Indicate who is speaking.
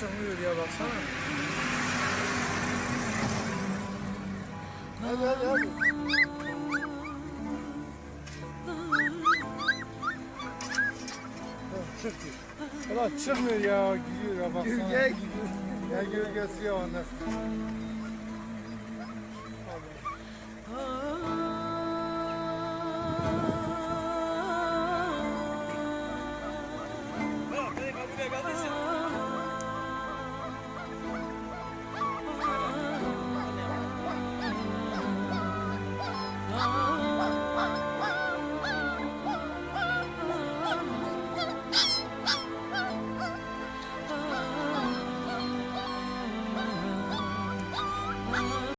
Speaker 1: çıkmıyor ya baksana.
Speaker 2: Hadi hadi hadi. Ha, Çık. Ulan çıkmıyor ya gidiyor ya baksana.
Speaker 1: Gölge gidiyor.
Speaker 2: Ya gölgesi ya ondan.